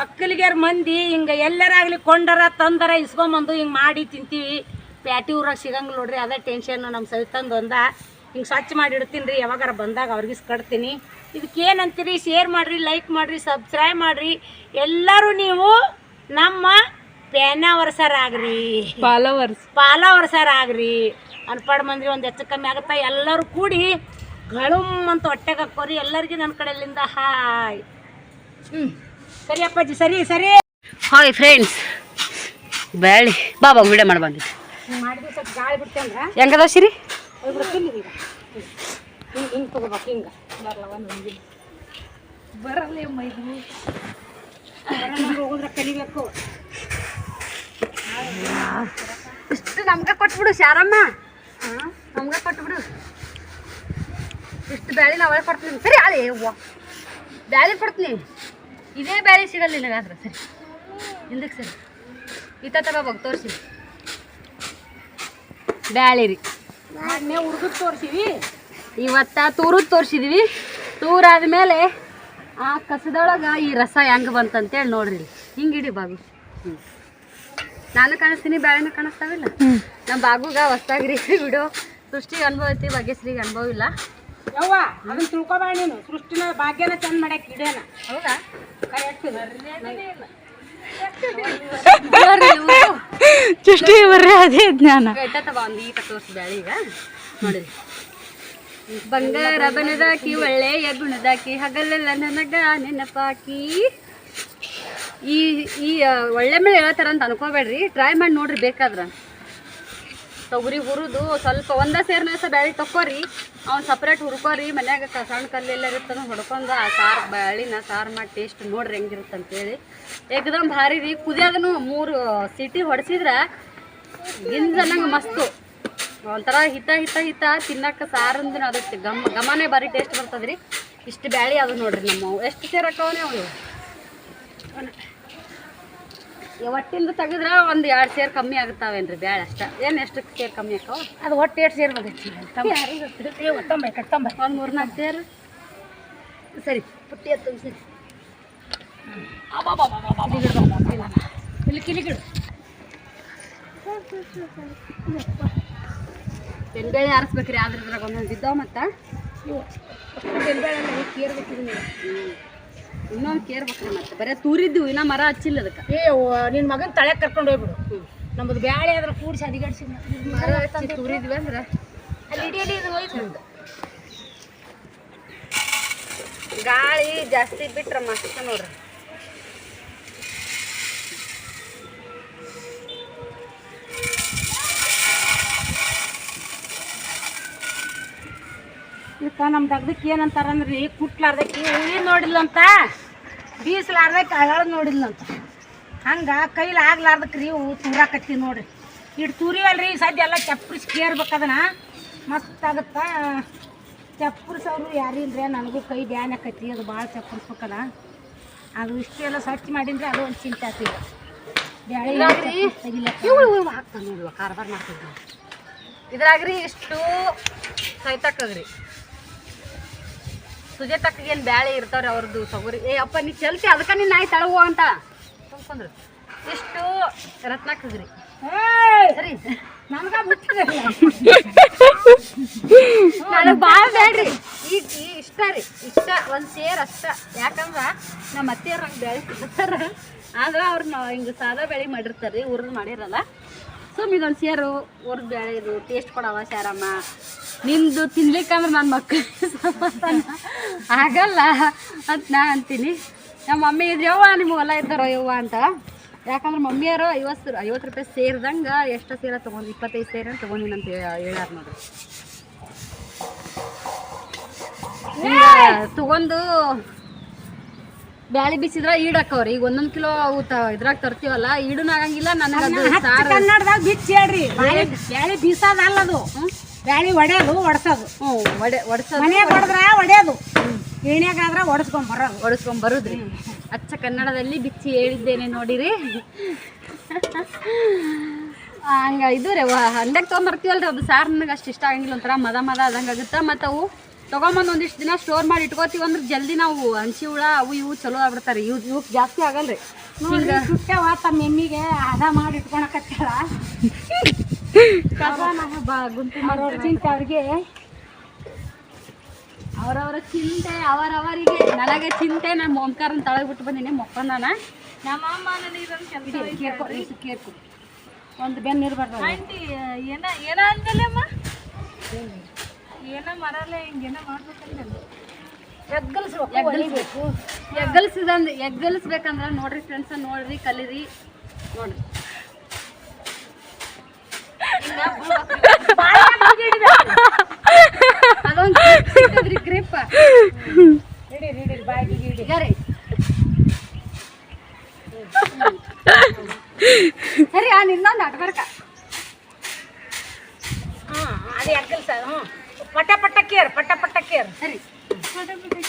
ಒಕ್ಕಲಿಗರ ಮಂದಿ ಹಿಂಗೆ ಎಲ್ಲರಾಗ್ಲಿ ಕೊಂಡರ ತಂದರ ಇಸ್ಕೊಂಬಂದು ಹಿಂಗೆ ಮಾಡಿ ತಿಂತೀವಿ. ಪ್ಯಾಟಿ ಊರಾಗ ಸಿಗಂಗಿಲ್ಲ ನೋಡ್ರಿ ಅದೇ ಟೆನ್ಷನ್ ನಮ್ಮ ಸವಿತಂದು ಒಂದ. ಹಿಂಗೆ ಸ್ವಚ್ಛ ಮಾಡಿ ಇಡ್ತೀನಿ ರೀ ಯಾವಾಗಾರ ಬಂದಾಗ ಅವ್ರಿಗೆ ಕಟ್ತೀನಿ ಇದಕ್ಕೆ ಏನಂತೀರಿ ಶೇರ್ ಮಾಡಿರಿ ಲೈಕ್ ಮಾಡಿರಿ ಸಬ್ಸ್ಕ್ರೈಬ್ ಮಾಡಿರಿ. ಎಲ್ಲರೂ ನೀವು ನಮ್ಮ ಪ್ಯಾನವರ್ಸರ್ ಆಗ್ರಿ ಫಾಲೋವರ್ಸ್ ಫಾಲೋವರ್ಸರ್ ಆಗ್ರಿ ಅನ್ಪಾಡ್ ಮಂದಿ ಒಂದು ಹೆಚ್ಚು ಕಮ್ಮಿ ಆಗುತ್ತಾ ಎಲ್ಲರೂ ಕೂಡಿ ಗಳುಮ್ ಅಂತ ಹೊಟ್ಟೆಗೆ ಹಾಕೋರಿ ಎಲ್ಲರಿಗೂ ನನ್ನ ಕಡೆಯಿಂದ ಹಾಯ್. ಹ್ಞೂ ಸರಿ ಅಪ್ಪಾಜಿ ಸರಿ ಸರಿ. ಹಾಯ್ ಫ್ರೆಂಡ್ಸ್ ಬ್ಯಾಳಿ ಬಾಬಾ ವಿಡಿಯೋ ಮಾಡಿ ಬಂದಿದ್ದೆ ಮಾಡಿದ್ವಿ ಸ್ವಲ್ಪ ಗಾಳಿ ಹೆಂಗೆ ಹೆಂಗದ ಸಿರಿ? ಹಿಂಗೆ ಹಿಂಗೆ ತಗೋಬೇಕು ಹಿಂಗೆ. ಬರಲ್ಲ ಮೈದು ಹೋಗೋದ್ರ ಕಲಿಬೇಕು. ಇಷ್ಟು ನಮ್ಗೆ ಕೊಟ್ಬಿಡು ಶಾರಮ್ಮ. ನಮ್ಗೆ ಕೊಟ್ಬಿಡು. ಇಷ್ಟು ಬ್ಯಾಳಿ ನಾವು ಒಳಗೆ ಕೊಡ್ತೀನಿ ಸರಿ ಅದೇ ಅವ್ವ ಬ್ಯಾಳಿ ಕೊಡ್ತೀನಿ. ಇದೇ ಬ್ಯಾಳಿ ಸಿಗಲ್ಲ ನಿನಗಾದ್ರೆ ಸರಿ. ಹಿಂದಕ್ಕೆ ಸರಿ. ಇತ್ತ ತಗೋಬೇಕು ತೋರಿಸಿ ಬ್ಯಾಳಿ ರೀ. ಹುಡುಗ ಹುಡುಗಕ್ಕೆ ತೋರಿಸಿವಿ. ಇವತ್ತ ತೂರದ್ದು ತೋರಿಸಿದ್ವಿ. ತೂರಾದ ಮೇಲೆ ಆ ಕಸದೊಳಗೆ ಈ ರಸ ಹೆಂಗೆ ಬಂತಂತೇಳಿ ನೋಡ್ರಿ. ಹಿಂಗೆ ಇಡಿ ಬಾಗು ಹ್ಞೂ ನಾನು ಕಾಣಿಸ್ತೀನಿ ಬ್ಯಾಳಿನ ಕಾಣಿಸ್ತಾವಿಲ್ಲ? ನಮ್ಮ ಬಾಗುಗ ಹೊಸ್ದಾಗ್ರಿ (laughs) ಬಿಡು. ಸೃಷ್ಟಿಗೆ ಅನುಭವ ಐತಿ ಭಾಗ್ಯಶ್ರೀಗೆ ಅನುಭವ ಇಲ್ಲ. ಯವ್ವ ಅದನ್ನ ತಿಳ್ಕೊಬೇಡ ನೀನು. ಸೃಷ್ಟಿನ ಭಾಗ್ಯನ ಚಂದ ಮಾಡ್ಯಾಕ ಇಡೇನ. ಹೌದಾ? ಕರೆಕ್ಟ್ ಚುಷ್ಟಿ ಬರ್ರಿ ಅದೇ ಜ್ಞಾನ. ಗೈತವ ಒಂದು ಈಟ ತೋರಿಸಿ ಬ್ಯಾಳಿ ಈಗ. ನೋಡಿರಿ. ಬಂಗಾರ ಬನದಾಕಿ ಒಳ್ಳೆಯ ಗುಣದಾಕಿ ಹಗಲೆಲ್ಲ ನನಗ ನೆನಪಾಕಿ. ಈ ಈ ಒಳ್ಳೆ ಮೇಲೆ ಹೇಳ್ತಾರ ಅಂತ ಅನ್ಕೋಬೇಡ್ರಿ. ಟ್ರೈ ಮಾಡಿ ನೋಡ್ರಿ ಬೇಕಾದ್ರ. ತೊಗರಿ ಹುರಿದು ಸ್ವಲ್ಪ ಒಂದ ಸೇರ್ನ ಸಹ ಬ್ಯಾಳಿ ತಕ್ಕೋರಿ. ಅವ್ನು ಸಪ್ರೇಟ್ ಹುರ್ಕೋರಿ. ಮನ್ಯಾಗ ಸಣ್ಣ ಕಲ್ಲೆಲ್ಲ ಇರುತ್ತೆ ಹೊಡ್ಕೊಂಡು ಆ ಸಾರು ಬ್ಯಾಳಿನ ಸಾರು ಮಾಡಿ ಟೇಸ್ಟ್ ನೋಡ್ರಿ ಹೆಂಗಿರುತ್ತೆ ಅಂತೇಳಿ. ಏಕದಮ್ ಭಾರಿ ರೀ. ಕುದಿಯೋದನು ಮೂರು ಸಿಟಿ ಹೊಡೆಸಿದ್ರ ಗಿಂಜನಂಗೆ ಮಸ್ತು. ಒಂಥರ ಹಿತ ಹಿತ ಹಿತ ತಿನ್ನಕ್ಕೆ ಸಾರಂದ್ರೆ ಅದಕ್ಕೆ ಗಮ, ಗಮನೇ ಭಾರಿ ಟೇಸ್ಟ್ ಬರ್ತದ್ರಿ. ಇಷ್ಟು ಬ್ಯಾಳಿ ಅದು ನೋಡ್ರಿ ನಮ್ಮ ಎಷ್ಟು ಸೇರ್ ಹಾಕವನೇ ಅವನು? ಒಟ್ಟಿಂದ ತೆಗೆದ್ರೆ ಒಂದು ಎರಡು ಸೇರ್ ಕಮ್ಮಿ ಆಗುತ್ತಾವೇನ್ರಿ ಬ್ಯಾಳೆ ಅಷ್ಟ. ಏನು ಎಷ್ಟು ಸೇರ್ ಕಮ್ಮಿ ಆಕಾವ ಅದು ಒಟ್ಟು ಎಷ್ಟು ಸೇರ್ಬೇಕು ಒತ್ತಂಬೈ ಕಟ್ಟಂಬೈ ಒಂದು ಮೂರು ನಾಲ್ಕು ಸೇರು. ಸರಿ. ಪುಟ್ಟಿ ಹತ್ತು ಸರಿ ಇಲ್ಲಿ ಕಿಲಿಗಿಡು ಬೆನ್ಬೇಳೆ ಆರಿಸ್ಬೇಕ್ರಿ ಆದ್ರೆ ಇದ್ರಾಗ ಒಂದೊಂದು ಬಿದ್ದಾವ ಮತ್ತು. ಇನ್ನೊಂದು ಕೇರ್ಬೇಕ್ರಿ ಮತ್ತೆ. ಬರೀ ತೂರಿದ್ದು ಇನ್ನ ಮರ ಹಚ್ಚಿಲ್ಲ ಅದಕ್ಕೆ. ಏ ನಿನ್ನ ಮಗನ ತಳೆ ಕರ್ಕೊಂಡು ಹೋಗ್ಬಿಡು. ನಮ್ಮದು ಬ್ಯಾಳೆ ಆದ್ರೆ ಕೂಡಿಸಿ ಅದಿಗಡಿಸಿ ಮರ ಹಚ್ಚಿ ತೂರಿದ್ವಿ ಅಂದ್ರೆ? ಅಲ್ಲಿ ಇಡೀ ಇಡೀ ಇದು ಹೋಯ್ತು. ಗಾಳಿ ಜಾಸ್ತಿ ಬಿಟ್ರೆ ಮಸ್ತ್ ನೋಡ್ರಿ. ಇದಕ್ಕೆ ನಮ್ಮ ದಗ್ದಕ್ಕೆ ಏನಂತಾರಂದ್ರಿ? ಕುಟ್ಲಾರ್ದಕ್ಕೆ ಹೂವಿ ನೋಡಿಲ್ಲಂತ ಬೀಸಲಾರ್ದಕ್ಕೆ ನೋಡಿಲ್ಲ ಅಂತ ಹಂಗೆ ಕೈಲಿ ಆಗ್ಲಾರ್ದಕ್ಕೆ ರೀ ಹೂ ತೂರಾಕತ್ತಿ ನೋಡ್ರಿ. ಇಟ್ಟು ತೂರಿವಲ್ರಿ ಸದ್ಯ ಎಲ್ಲ ಚಪ್ಪರಿಸಿ ಕೇರ್ಬೇಕು ಅದನ್ನ. ಮಸ್ತ್ ಆಗತ್ತ. ಚಪ್ಪರಿಸೋರು ಯಾರಿಲ್ರಿ? ನನಗೂ ಕೈ ಬ್ಯಾನ್ ಆಕೈತಿ ಅದು ಭಾಳ ಚಪ್ಪರಿಸ್ಬೇಕಲ್ಲ ಅದು ಇಷ್ಟೆಲ್ಲ ಸ್ವಚ್ಛ ಮಾಡಿದ್ರೆ ಅದು ಒಂದು ಚಿಂತೆ ಮಾಡ್ತಿದ್ವಿ. ಇದ್ರಾಗ್ರಿ ಇಷ್ಟು ಸೈತಕ್ಕಗ್ರಿ ಸುಜಾತಕ್ಕಗೆ ಏನು ಬ್ಯಾಳೆ ಇರ್ತಾವ್ರಿ ಅವ್ರದ್ದು ಸಗುರಿ. ಏ ಅಪ್ಪ ನೀ ಚಲ್ತಿ ಅದಕ್ಕೆ ನೀನು ನಾಯಿ ತಳವು ಅಂತ. ತುಂಬ್ಕೊಂಡ್ರು ಇಷ್ಟು ರತ್ನಾಕಗ್ರಿ. ಸರಿ. ನನಗ ಬಿಟ್ಟಿದೆ ನನಗೆ ಭಾಳ ಬೇಡ್ರಿ ಈಗ ಈ ಇಷ್ಟ ರೀ. ಇಷ್ಟ ಒಂದು ಸೇರ್ ಅಷ್ಟ. ಯಾಕಂದ್ರೆ ನಮ್ಮ ಅತ್ತೆಯವ್ರು ಹಂಗೆ ಬೆಳೆ ಕೊಡ್ತಾರ ಆದ್ರೆ ಅವ್ರನ್ನ ಹಿಂಗೆ ಸಾದಾ ಬೆಳೆ ಮಾಡಿರ್ತಾರೆ ರೀ ಮಾಡಿರಲ್ಲ. ಸುಮ್ ಇದೊಂದು ಸೇರು ಉರ್ದು ಬೇಳೆ ಇದು ಟೇಸ್ಟ್ ಕೊಡವ ಶಾರಮ್ಮ. ನಿಂದು ತಿನ್ಲಿಕ್ಕಂದ್ರೆ ನನ್ನ ಮಕ್ಕಳು ಸಮಾಧಾನ (laughs) ಆಗಲ್ಲ ಅಂತ ನಾ ಅಂತೀನಿ. ನಮ್ಮ ಮಮ್ಮಿ ಇದ್ರೆ ಯವ್ವ ನಿಮ್ಮ ಹೊಲ ಇದ್ದಾರೋ ಯವ್ವ ಅಂತ. ಯಾಕಂದ್ರೆ ಮಮ್ಮಿಯವರು ಐವತ್ತು ಐವತ್ತು ರೂಪಾಯಿ ಸೇರಿದಂಗೆ ಎಷ್ಟು ಸೇರ ತೊಗೊಂಡು ಇಪ್ಪತ್ತೈದು ಸೇರ ತೊಗೊಂಡಿನ ಅಂತ ಹೇಳ್ಯಾರ ನೋಡ್ರಿ. ತೊಗೊಂಡು ಬ್ಯಾಳಿ ಬೀಸಿದ್ರ ಈಡಾಕವ್ರಿ ಈಗ ಒಂದೊಂದು ಕಿಲೋ ಇದ್ರಾಗ ತರ್ತೀವಲ್ಲ ಈಡೂನ ಆಗಂಗಿಲ್ಲ ನನಗೆ ಬಿಚ್ಚಿ ಹೇಳ್ರಿ. ಬ್ಯಾಳಿ ಬ್ಯಾಳೆ ಬೀಸೋದಲ್ಲ ಅದು. ಬ್ಯಾಳೆ ಒಡೆಯೋದು ಒಡ್ಸೋದು. ಹ್ಞೂ ಒಡೆ ಒಡ್ಸೋದು. ಮನ್ಯಾಗ ಹೊಡೆದ್ರ ಒಡೆಯೋದು. ಏಣ್ಯಾಗಾದ್ರೆ ಒಡಿಸ್ಕೊಂಡ್ ಬರೋದು. ಒಡಿಸ್ಕೊಂಡ್ ಬರುದ್ರಿ. ಅಚ್ಚ ಕನ್ನಡದಲ್ಲಿ ಬಿಚ್ಚಿ ಹೇಳಿದ್ದೇನೆ ನೋಡಿರಿ. ಹಂಗ ಇದು ರೀ ಹಂಡ್ಯಾಗ ತೊಗೊಂಬರ್ತೀವಲ್ರಿ ಅದು. ಸಾರು ನನಗೆ ಅಷ್ಟು ಇಷ್ಟ ಆಗಂಗಿಲ್ಲ ಒಂಥರ ಮದ ಮದ ಆದಂಗೆ ಆಗುತ್ತೆ? ಮತ್ತು ಅವು ತೊಗೊಂಬಂದು ಒಂದಿಷ್ಟು ದಿನ ಸ್ಟೋರ್ ಮಾಡಿ ಇಟ್ಕೋತೀವಿ ಅಂದ್ರೆ ಜಲ್ದಿ ನಾವು ಹಂಚಿ ಹುಳ ಅವು ಇವು ಚಲೋ ಆಗ್ಬಿಡ್ತಾರೆ. ಇವು ಇವು ಜಾಸ್ತಿ ಆಗಲ್ರಿ. ನೋಡಿ ಸುಟ್ಟವ ತಮ್ಮ ಎಮ್ಮಿಗೆ ಹದ ಮಾಡಿ ಇಟ್ಕೊಳಕತ್ತಾಳ (laughs) ಅವ್ರಿಗೆ ಅವರವರ ಚಿಂತೆ ಅವರವರಿಗೆ ನನಗೆ ಚಿಂತೆ ನಾನು ಓಂಕಾರ ತಳಗ್ ಬಿಟ್ಟು ಬಂದಿನಿ ಮೊಕ್ಕಂದಾನ ನಮ್ಮ ಅಮ್ಮ ನನಗೆ ಕೇರ್ಕೊ ಒಂದು ಬೆನ್ನು ಇರಬಾರ್ದು ಆಂಟಿ ಏನ ಏನ ಅಂದಲ್ಲ ಅಮ್ಮ? ಏನ ಮರಲ್ಲ ಹಿಂಗೇನ ಮಾಡ್ಬೇಕಂದಲ್ಲ ಎಗ್ಗಲ್ಸ್ಬೇಕು ಎಗ್ಗಲ್ಸಿದಂದ್ ಎಗ್ಗಲ್ಸ್ಬೇಕಂದ್ರೆ ನೋಡ್ರಿ ಫ್ರೆಂಡ್ಸ್ ನೋಡ್ರಿ ಕಲೀರಿ. ನೋಡ್ರಿ. ಗ್ರಿಪ್ ಸರಿ ಆ ನಿನ್ನೊಂದು ಅಡ್ಬರ್ಕ ಹಾಂ ಅದು ಎಗ್ಗಲ್ಸ ಹ್ಞೂ ಪಟ ಪಟ ಕೇರ್ ಪಟ ಪಟ ಕೇರ್ ಸರಿ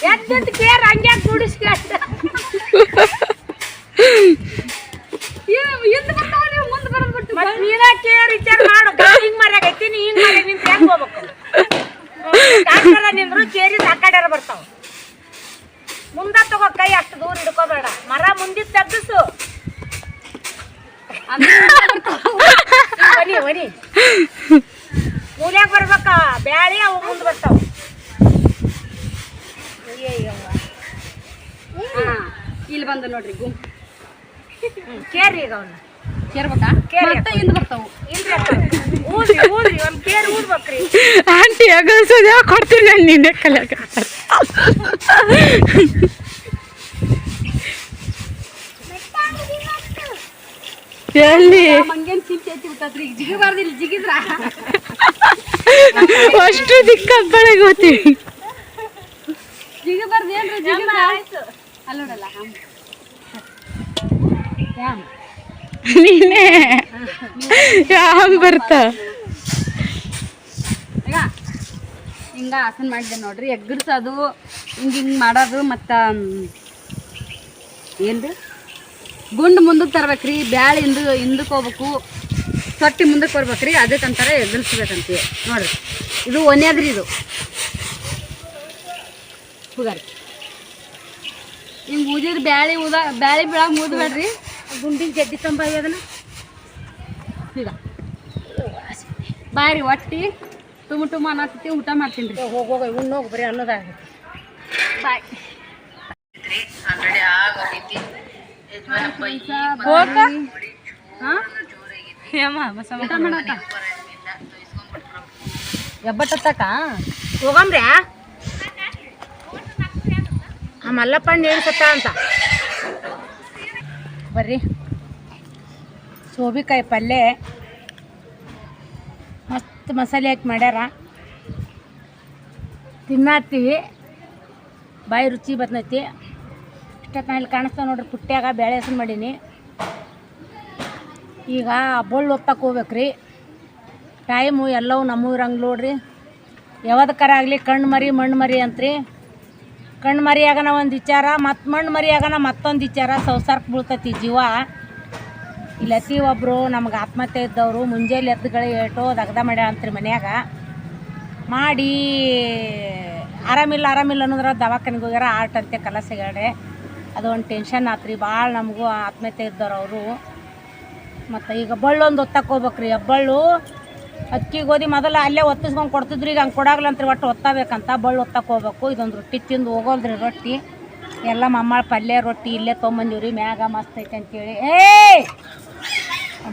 ಎದ್ದಂತ ಕೇರ್ ಹಂಗೆ ಗುಡಿಸ್ಕೊಂಡು ಎಂದು ಬರ್ತಾವ ನೀವು ಮುಂದೆ ಕೇರಿ ನೀನ ಕೇರ್ ವಿಚಾರ ಮಾಡು. ಹಿಂಗ್ ಮರ್ಯಾಗೈತಿ ನೀ ಹಿಂಗ್ ಮರ್ಯಾಗ ನಿಂತ ಹೆಂಗ್ ಹೋಗ್ಬೇಕು. ಡಾಕ್ಟರ ನಿಂದ್ರು ಕೇರಿ ಕಡೆ ಬರ್ತಾವ. ಮುಂದ ತಗೋ ಕೈ ಅಷ್ಟು ದೂರ ಹಿಡ್ಕೋಬೇಡ. ಮರ ಮುಂದಿದ್ ತೆಗ್ಗಿಸು ಬನ್ನಿ ಬನ್ನಿ ಮೂಲ್ಯಾಗ ಬರ್ಬೇಕ ಬ್ಯಾಳಿ ಅವು ಮುಂದೆ ಬರ್ತಾವ. ಇಲ್ಲಿ ಬಂದು ನೋಡ್ರಿ ಗುಂಪು. ಕೇರಿ ಈಗ ಅವನ್ನ ಕೇರ್ಬೇಕಾ ಕೇರಿ ಮತ್ತೆ ಹಿಂದೆ ಬರ್ತಾವು? ಊದ್ರಿ ಊದ್ರಿ ಒಂದ್ ಕೇರ್ ಊದ್ಬೇಕ್ರಿ. ಆಂಟಿ ಅಗಲ್ಸೋದು ಯಾವ ಕೊಡ್ತೀನಿ ನಾನು ನಿನ್ನೆ ಕಲಿಯಾಕ ಎಲ್ಲಿ? ಮಂಗೇನ್ ಚಿಂತೆ ಐತಿ ಬಿಟ್ಟತ್ರಿ. ಈಗ ಜಿಗಿದ್ರ? ಅಷ್ಟು ದಿಕ್ಕಪ್ಪಳೆ ಗೊತ್ತೀವಿ ಜಿಗಿಬಾರ್ದು ಏನ್ರಿ ಜಿಗಿದ್ರ ಅಲ್ಲ ನೋಡಲ್ಲ ಹ್ಯಾಮ್ ನೀನೇ? ಯಾವಾಗ ಬರ್ತಾ? ಹಿಂಗ ಆಸನ ಮಾಡಿದೆ ನೋಡ್ರಿ ಎಗ್ಗರ್ಸೋದು ಹಿಂಗೆ ಹಿಂಗೆ ಮಾಡೋದು ಮತ್ತು ಏನು ಗುಂಡು ಮುಂದಕ್ಕೆ ತರ್ಬೇಕ್ರಿ, ಬ್ಯಾಳೆ ಹಿಂದು ಹಿಂದಕ್ಕೆ ಹೋಗ್ಬೇಕು ಸೊಟ್ಟಿ ಮುಂದಕ್ಕೆ ಬರ್ಬೇಕ್ರಿ ಅದಕ್ಕಂತಾರೆ ಎಗ್ಗರ್ಸ್ಬೇಕಂತೀವಿ ನೋಡ್ರಿ, ಇದು ಒನ್ಯಾದ್ರಿ ಇದು. ಹುಗಾರಿ. ಹಿಂಗೆ ಊದಿದ್ರೆ ಬ್ಯಾಳಿ ಊದ ಬ್ಯಾಳೆ ಬೀಳಾಗ ಊದ್ಬೇಡ್ರಿ ಗುಂಡಿನ ಜಡ್ಡಿ ತಂಬ ಅದನ್ನ. ಈಗ. ಬಾರಿ ಒಟ್ಟಿ ಟುಮ್ ಟುಮ್ ಅನ್ನತ್ತಿ ಊಟ ಮಾಡ್ತೀನಿ ರೀ. ಹೋಗ್ ಹೋಗ ಇವ್ನ ಹೋಗಿ ಬರೀ ಅನ್ನೋದಾಗುತ್ತೆ ಬಾಯ್. ಎಬ್ಬಟ್ಟಕ್ಕ ಹೋಗಮ್ರ್ಯಾ ಆ ಮಲ್ಲಪ್ಪಣ್ಣ ಏನು ಸತ್ತ ಅಂತ? ಬರ್ರಿ. ಸೋಬಿಕಾಯಿ ಪಲ್ಯ ಮಸ್ತ್ ಮಸಾಲೆ ಹಾಕಿ ಮಾಡ್ಯಾರ. ತಿನ್ನತ್ತೀವಿ. ಬಾಯಿ ರುಚಿ ಬರ್ತೈತಿ ಇಲ್ಲಿ ಕಾಣಿಸ್ತಾವೆ ನೋಡ್ರಿ ಪುಟ್ಟ್ಯಾಗ ಬೇಳೆ ಹೆಸರು ಮಾಡೀನಿ. ಈಗ ಬೊಳ್ಳು ಒತ್ತಕ್ಕೆ ಹೋಗ್ಬೇಕ್ರಿ. ಟೈಮು ಎಲ್ಲವೂ ನಮ್ಮೂರಂಗೆ ನೋಡ್ರಿ. ಯಾವ್ದಕ್ಕಾರ ಆಗಲಿ ಕಣ್ಣು ಮರಿ ಮಣ್ಣು ಮರಿ ಅಂತ್ರಿ. ಕಣ್ಣು ಮರಿಯಾಗನ ಒಂದು ವಿಚಾರ, ಮತ್ತು ಮಣ್ಣು ಮರಿಯಾಗನ ಮತ್ತೊಂದು ವಿಚಾರ. ಸಂಸಾರಕ್ಕೆ ಬೀಳ್ತತಿ ಜೀವ. ಇಲ್ಲತಿ ಒಬ್ಬರು ನಮ್ಗೆ ಆತ್ಮಹತ್ಯೆ ಇದ್ದವರು, ಮುಂಜಾನೆ ಎದ್ದುಗಳು ಏಟೋ ದಗ್ದ ಮಾಡ್ಯಾಳ ಅಂತ್ರಿ ಮನ್ಯಾಗ. ಮಾಡಿ ಆರಾಮಿಲ್ಲ ಆರಾಮಿಲ್ಲ ಅನ್ನೋದ್ರ ದವಾಖಾನೆಗೆ ಹೋಗ್ಯಾರ ಆರ್ಟ್ ಅಂತೆ ಕಲಸ ಅದು ಒಂದು ಟೆನ್ಷನ್ ಆತ್ರಿ ಭಾಳ ನಮಗೂ ಆತ್ಮಹತ್ಯೆ ಇದ್ದವ್ರು ಅವರು. ಮತ್ತು ಈಗ ಬಳ್ಳೊಂದು ಒತ್ತಕ್ಕೆ ಹೋಗ್ಬೇಕ್ರಿ. ಹೆಬ್ಬಳ್ಳು ಅಕ್ಕಿ ಗೋಧಿ ಮೊದಲು ಅಲ್ಲೇ ಒತ್ತಿಸ್ಕೊಂಡು ಕೊಡ್ತಿದ್ರು, ಈಗ ಹಂಗೆ ಕೊಡಾಗ್ಲಂತ್ರಿ ಒಟ್ಟು ಒತ್ತಬೇಕಂತ ಬಳ್ಳು ಒತ್ತಕ್ಕೆ ಹೋಗ್ಬೇಕು. ಇದೊಂದು ರೊಟ್ಟಿ ತಿಂದು ಹೋಗೋಲ್ರಿ ರೊಟ್ಟಿ. ಎಲ್ಲ ಮಮ್ಮಳ ಪಲ್ಯ ರೊಟ್ಟಿ ಇಲ್ಲೇ ತೊಗೊಂಬಂದಿವ್ರಿ ಮ್ಯಾಗ ಮಸ್ತ್ ಐತೆ ಅಂತೇಳಿ. ಏ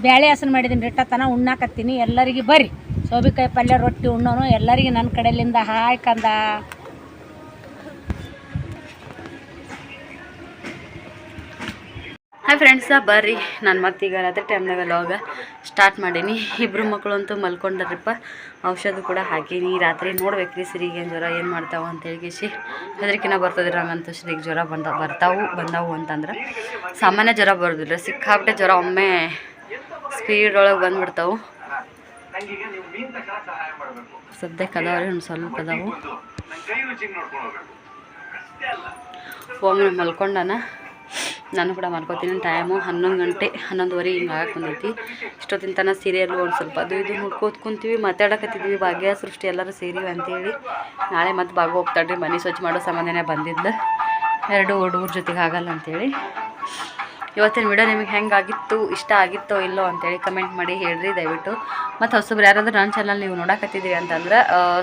ಬ್ಯಾಳೆ ಹಸನ್ ಮಾಡಿದ್ದೀನಿ ರಿಟ್ಟತನ ಉಣ್ಣಾಕತ್ತೀನಿ. ಎಲ್ಲರಿಗೆ ಬರ್ರಿ. ಸೋಬಿಕಾಯಿ ಪಲ್ಯ, ರೊಟ್ಟಿ ಉಣ್ಣೋನು ಎಲ್ಲರಿಗೆ ನನ್ನ ಕಡೆಯಿಂದ ಹಾಯ್ ಕಂದ. ಹಾಯ್ ಫ್ರೆಂಡ್ಸ ಬರ್ರಿ. ನಾನು ಮತ್ತೀಗ ರಾತ್ರಿ ಟೈಮ್ನಾಗ ಲಾಗ ಸ್ಟಾರ್ಟ್ ಮಾಡೀನಿ. ಇಬ್ಬರು ಮಕ್ಕಳು ಅಂತೂ ಮಲ್ಕೊಂಡ್ರಪ್ಪ. ಔಷಧ ಕೂಡ ಹಾಕೀನಿ. ರಾತ್ರಿ ನೋಡ್ಬೇಕ್ರಿ ಸಿರಿಗೆ ಏನು ಜ್ವರ ಏನು ಮಾಡ್ತಾವೆ ಅಂತ ಹೇಳಿಗಿಸಿ ಹೆದರಿಕಿನ ಬರ್ತದ್ರಿ ಹಂಗಂತ ಸಿರಿಗೆ ಜ್ವರ ಬಂದ ಬರ್ತಾವು ಬಂದವು ಅಂತಂದ್ರೆ. ಸಾಮಾನ್ಯ ಜ್ವರ ಬರೋದಿಲ್ಲ. ಸಿಕ್ಕಾಪಟ್ಟೆ ಜ್ವರ ಒಮ್ಮೆ ಸ್ಪೀಡ್ ಒಳಗೆ ಬಂದ್ಬಿಡ್ತಾವು. ಸದ್ಯಕ್ಕೆ ಅದಾವ್ರಿ ಒಂದು ಸ್ವಲ್ಪ ಅದಾವು. ಒಮ್ಮೆ ಮಲ್ಕೊಂಡನ. ನಾನು ಕೂಡ ಮಲ್ಕೋತೀನಿ ಟೈಮು ಹನ್ನೊಂದು ಗಂಟೆ, ಹನ್ನೊಂದುವರೆ ಹಿಂಗೆ ಆಗಕ್ಕೆ ಬಂದೈತಿ. ಇಷ್ಟೊತ್ತಿನ ತನಕ ಸೀರಿಯಲ್ಲು ಒಂದು ಸ್ವಲ್ಪ ಅದು ಇದು ನೋಡ್ಕೋತ ಕುಂತೀವಿ, ಮಾತಾಡಕತ್ತಿದ್ವಿ, ಭಾಗ್ಯ ಸೃಷ್ಟಿ ಎಲ್ಲರೂ ಸೇರಿವಿ ಅಂತೇಳಿ. ನಾಳೆ ಮತ್ತೆ ಭಾಗ ಹೋಗ್ತಾಳ್ರಿ, ಮನೆ ಸ್ವಚ್ಛ ಮಾಡೋ ಸಂಬಂಧನೇ ಬಂದಿದ್ದು. ಎರಡು ಹುಡುಗರ ಜೊತೆಗೆ ಆಗಲ್ಲ ಅಂತೇಳಿ. ಇವತ್ತಿನ ವಿಡಿಯೋ ನಿಮಗೆ ಹೆಂಗಾಗಿತ್ತು ಇಷ್ಟ ಆಗಿತ್ತೋ ಇಲ್ಲೋ ಅಂತೇಳಿ ಕಮೆಂಟ್ ಮಾಡಿ ಹೇಳ್ರಿ ದಯವಿಟ್ಟು. ಮತ್ತು ಹೊಸಬ್ರು ಯಾರಾದರೂ ನನ್ನ ಚಾನಲ್ ನೀವು ನೋಡಕತ್ತಿದ್ದೀರಿ ಅಂತಂದ್ರೆ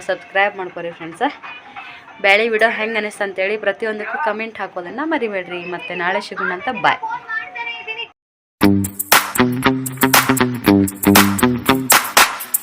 ಸಬ್ಸ್ಕ್ರೈಬ್ ಮಾಡ್ಕೊರಿ ಫ್ರೆಂಡ್ಸ ಬೇಳೆ ವಿಡೋ ಹೆಂಗೆ ಅನಿಸ್ತು ಅಂತೇಳಿ ಪ್ರತಿಯೊಂದಕ್ಕೂ ಕಮೆಂಟ್ ಹಾಕೋದನ್ನು ಮರಿಬೇಡ್ರಿ. ಮತ್ತೆ ನಾಳೆ ಸಿಗೋಣ ಅಂತ ಬಾಯ್